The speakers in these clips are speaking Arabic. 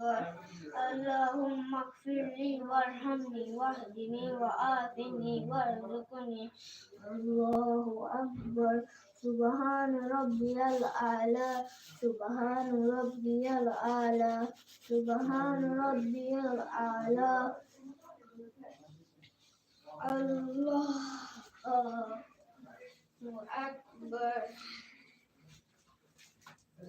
أكبر اللهم اغفر لي وارحمني واهدني وآتني وارزقني. الله أكبر. سبحان ربي الأعلى. سبحان ربي الأعلى. سبحان ربي الأعلى. الله أكبر.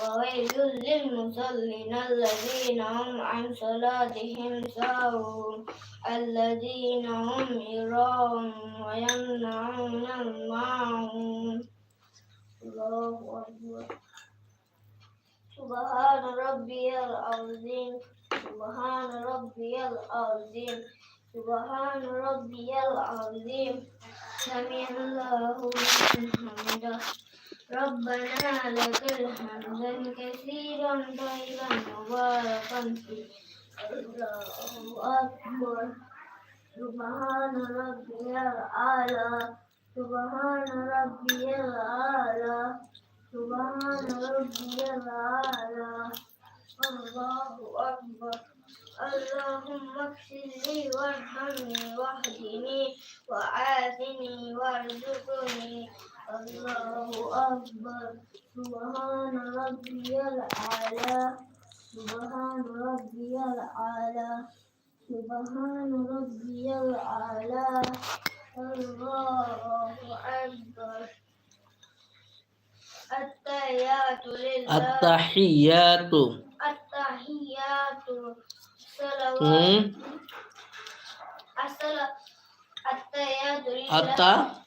وويل للمصلين الذين هم عن صلاتهم ساهون الذين هم يراءون ويمنعون الماعون الله أكبر. سبحان ربي العظيم. سبحان ربي العظيم. سبحان ربي العظيم. سمع الله لمن حمده. ربنا لك الحمد كثيرا طيبا مباركا فيه. الله أكبر. سبحان ربي الأعلى سبحان ربي الأعلى سبحان ربي الأعلى الله أكبر. اللهم اغفر لي وارحمني واهدني وعافني وارزقني. الله أكبر. سبحان ربي الأعلى. سبحان ربي الأعلى. سبحان ربي الأعلى. الله أكبر. التحيات لله. التحيات. التحيات. صلوات التحيات لله.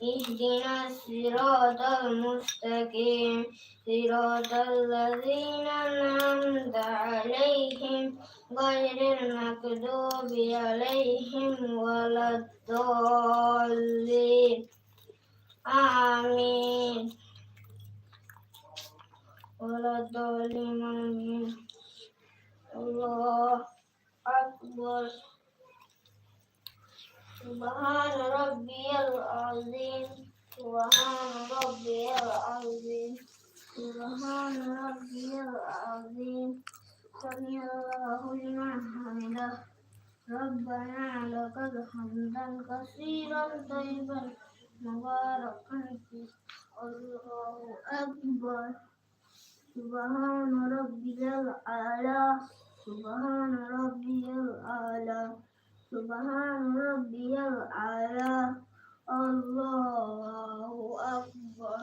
إهدنا الصراط المستقيم. صراط الذين أنعمت عليهم غير المكذوب عليهم ولا الضالين. آمين ولا الضالين آمين الله أكبر. سبحان ربي العظيم. سبحان ربي العظيم. سبحان ربي العظيم. سمع الله لمن حمده. ربنا لك الحمد كثيرا طيبا مباركا فيه. الله أكبر. سبحان ربي الأعلى. سبحان ربي الأعلى. سبحان ربي الأعلى الله أكبر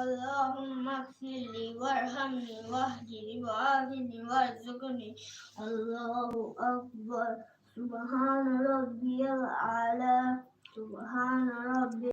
اللهم اغفر لي وارحمني واهدني وعافني وارزقني الله أكبر سبحان ربي الأعلى سبحان ربي